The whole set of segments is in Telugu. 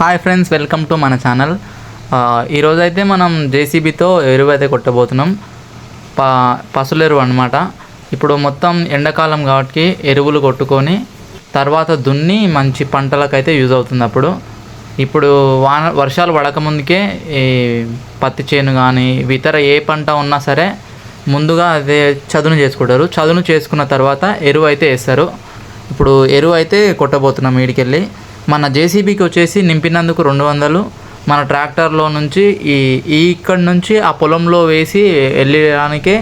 హాయ్ ఫ్రెండ్స్ వెల్కమ్ టు మన ఛానల్ ఈరోజు అయితే మనం జేసీబీతో ఎరువు అయితే కొట్టబోతున్నాం. ప పసుల ఎరువు అనమాట ఇప్పుడు మొత్తం ఎండాకాలం కాబట్టి ఎరువులు కొట్టుకొని తర్వాత దున్ని మంచి పంటలకైతే యూజ్ అవుతుంది అప్పుడు. ఇప్పుడు వాన వర్షాలు పడకముందుకే ఈ పత్తి చేను కానీ ఇతర ఏ పంట ఉన్నా సరే ముందుగా అదే చదును చేసుకుంటారు. చదును చేసుకున్న తర్వాత ఎరువు అయితే వేస్తారు. ఇప్పుడు ఎరువు అయితే కొట్టబోతున్నాం వీడికెళ్ళి మన జేసీబీకి వచ్చేసి నింపినందుకు రెండు వందలు. మన ట్రాక్టర్లో నుంచి ఈ ఈ నుంచి ఆ పొలంలో వేసి వెళ్ళడానికే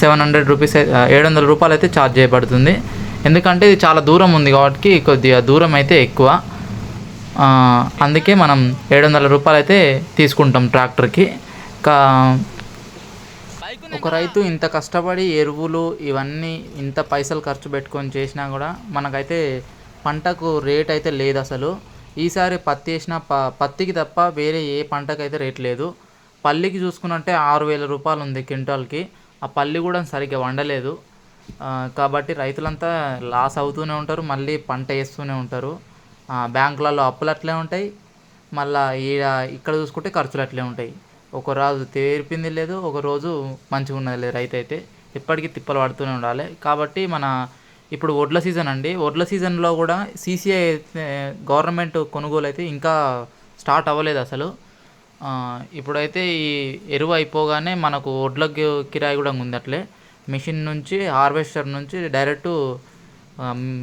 సెవెన్ హండ్రెడ్ రూపీస్ ఏడు వందల రూపాయలు అయితే ఛార్జ్ చేయబడుతుంది. ఎందుకంటే ఇది చాలా దూరం ఉంది కాబట్టి కొద్దిగా దూరం అయితే ఎక్కువ. అందుకే మనం ఏడు వందల రూపాయలు అయితే తీసుకుంటాం ట్రాక్టర్కి. కా ఒక రైతు ఇంత కష్టపడి ఎరువులు ఇవన్నీ ఇంత పైసలు ఖర్చు పెట్టుకొని చేసినా కూడా మనకైతే పంటకు రేట్ అయితే లేదు అసలు. ఈసారి పత్తి వేసిన ప పత్తికి తప్ప వేరే ఏ పంటకైతే రేట్ లేదు. పల్లికి చూసుకున్నట్టే ఆరు వేల రూపాయలు ఉంది క్వింటాల్కి. ఆ పల్లి కూడా సరిగ్గా వండలేదు. కాబట్టి రైతులంతా లాస్ అవుతూనే ఉంటారు మళ్ళీ పంట వేస్తూనే ఉంటారు. బ్యాంకులలో అప్పులు అట్లే ఉంటాయి. మళ్ళీ ఈడ ఇక్కడ చూసుకుంటే ఖర్చులు అట్లే ఉంటాయి. ఒక రోజు తేరిపింది లేదు ఒక రోజు మంచిగా ఉన్నది లేదు రైతు అయితే. ఎప్పటికీ తిప్పలు పడుతూనే ఉండాలి. కాబట్టి మన ఇప్పుడు వడ్ల సీజన్ అండి. వడ్ల సీజన్లో కూడా సీసీఐ గవర్నమెంట్ కొనుగోలు అయితే ఇంకా స్టార్ట్ అవ్వలేదు అసలు. ఇప్పుడైతే ఈ ఎరువు అయిపోగానే మనకు వడ్ల కిరాయి కూడా ఉంది అట్లే. మిషన్ నుంచి హార్వెస్టర్ నుంచి డైరెక్ట్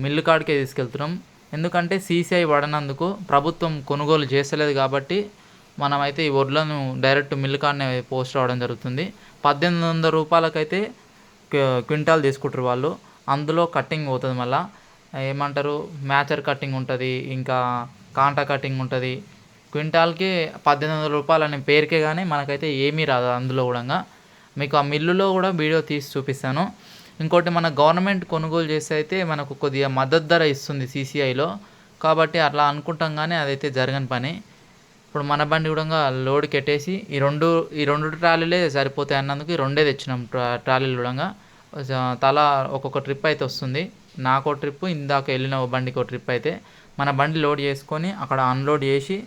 మిల్లు కాడికే తీసుకెళ్తున్నాం. ఎందుకంటే సీసీఐ పడనందుకు ప్రభుత్వం కొనుగోలు చేస్తలేదు కాబట్టి మనమైతే ఈ వడ్లను డైరెక్ట్ మిల్లు కాడనే పోస్ట్ రావడం జరుగుతుంది. పద్దెనిమిది వందల రూపాయలకైతే క్వింటాల్ తీసుకుంటారు వాళ్ళు. అందులో కట్టింగ్ పోతుంది మళ్ళా. ఏమంటారు? మ్యాచర్ కట్టింగ్ ఉంటుంది ఇంకా కాంటా కట్టింగ్ ఉంటుంది. క్వింటాల్కి పద్దెనిమిది వందల రూపాయలు అనే పేరుకే కానీ మనకైతే ఏమీ రాదు అందులో కూడా మీకు ఆ మిల్లులో కూడా వీడియో తీసి చూపిస్తాను. ఇంకోటి మన గవర్నమెంట్ కొనుగోలు చేస్తే అయితే మనకు కొద్దిగా మద్దతు ధర ఇస్తుంది సీసీఐలో కాబట్టి అట్లా అనుకుంటాం కానీ అదైతే జరగని పని. ఇప్పుడు మన బండి కూడా లోడ్ కెట్టేసి ఈ రెండు ఈ రెండు ట్రాలీలే సరిపోతాయి అన్నందుకు ఈ రెండే తెచ్చినాం ట్రా ట్రాలీలు కూడా తలా ఒక్కొక్క ట్రిప్ అయితే వస్తుంది. నాకో ట్రిప్ ఇందాక వెళ్ళిన ఓ బండికి ఒక ట్రిప్ అయితే. మన బండి లోడ్ చేసుకొని అక్కడ అన్లోడ్ చేసి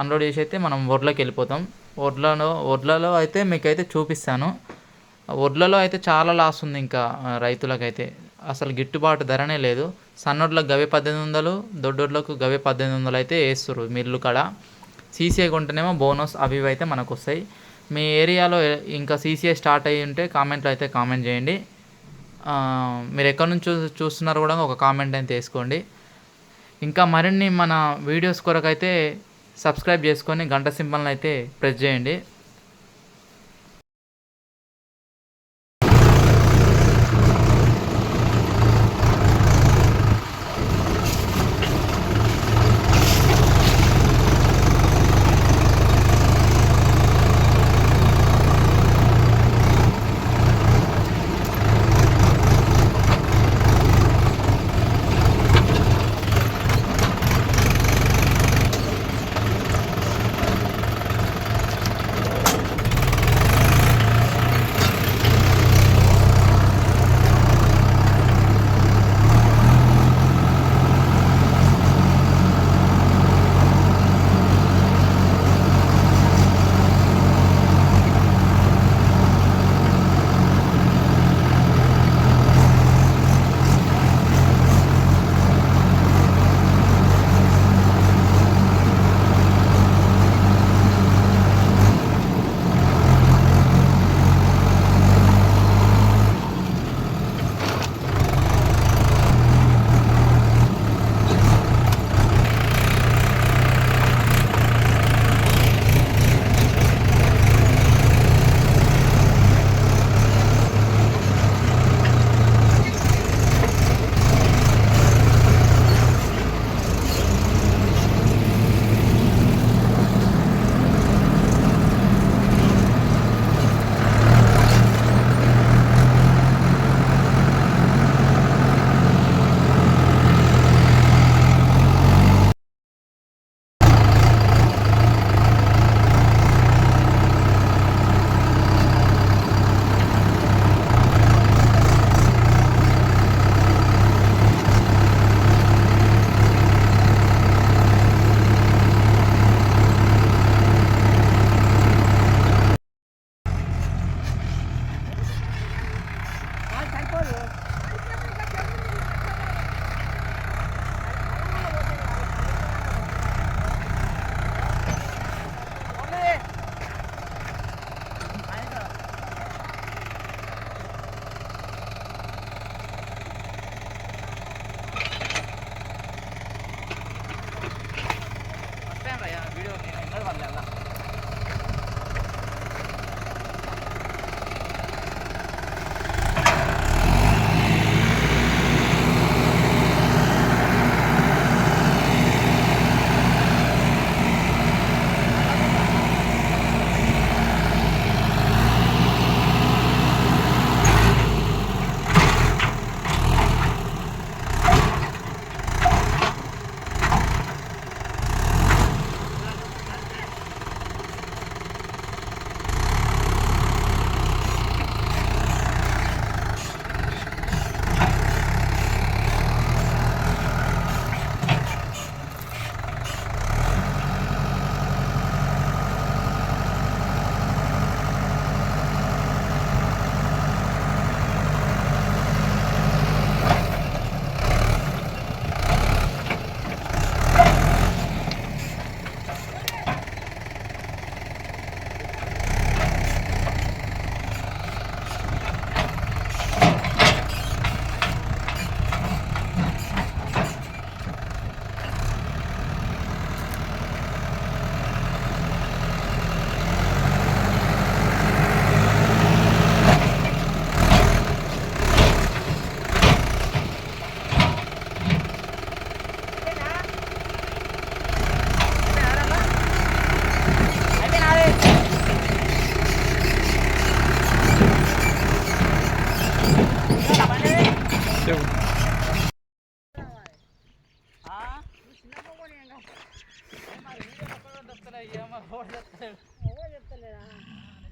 అన్లోడ్ చేసి అయితే మనం ఒడ్లకి వెళ్ళిపోతాం. వడ్లలో ఒడ్లలో అయితే మీకైతే చూపిస్తాను. వడ్లలో అయితే చాలా లాస్ ఉంది ఇంకా రైతులకైతే. అసలు గిట్టుబాటు ధరనే లేదు. సన్నోడ్లకు గవే పద్దెనిమిది వందలు దొడ్డొడ్లకు గవే పద్దెనిమిది వందలు అయితే వేస్తారు మిల్లు కాడ. సీసీఐ కొంటేనేమో బోనస్ అవి ఇవి అయితే మనకు వస్తాయి మీ ఏరియాలో ఇంకా సీసీఐ స్టార్ట్ అయ్యి ఉంటే కామెంట్లో అయితే కామెంట్ చేయండి. మీరు ఎక్కడి నుంచి చూస్తున్నారు కూడా ఒక కామెంట్ అయితే వేసుకోండి. ఇంకా మరిన్ని మన వీడియోస్ కొరకైతే సబ్స్క్రైబ్ చేసుకొని గంట సింబల్ని అయితే ప్రెస్ చేయండి.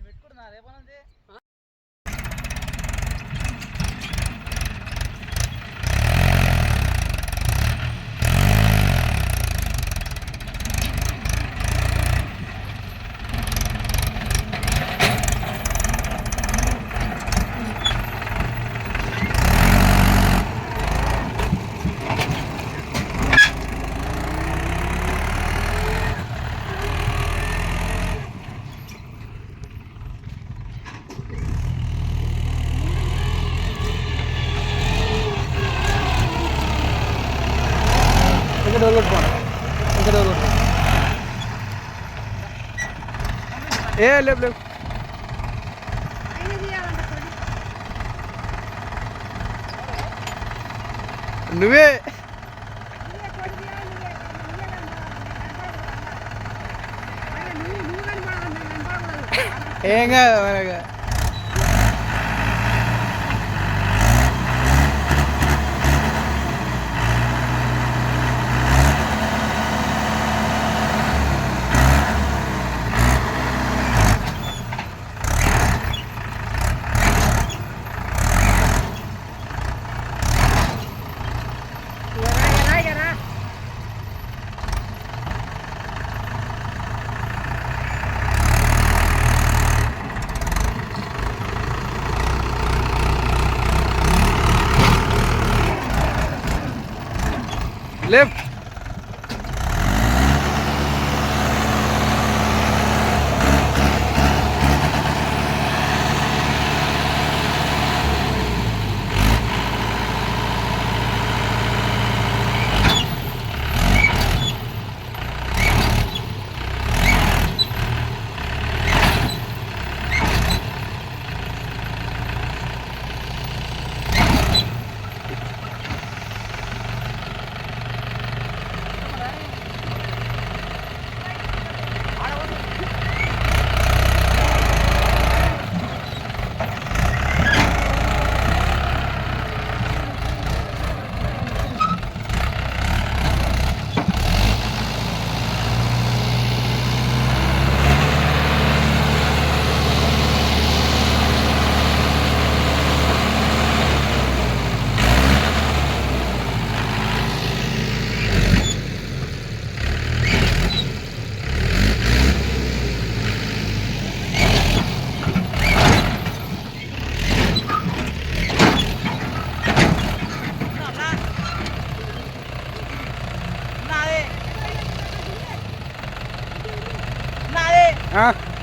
పెట్టుకుంటున్నా రేపనుంది ఇంకా డోర్ కొట్టుకోండి ఇంకా డోర్ కొట్టుకో ఏ లేపు లేపు నువ్వే ఏం కాదు మనకు લેફ્ટ 啊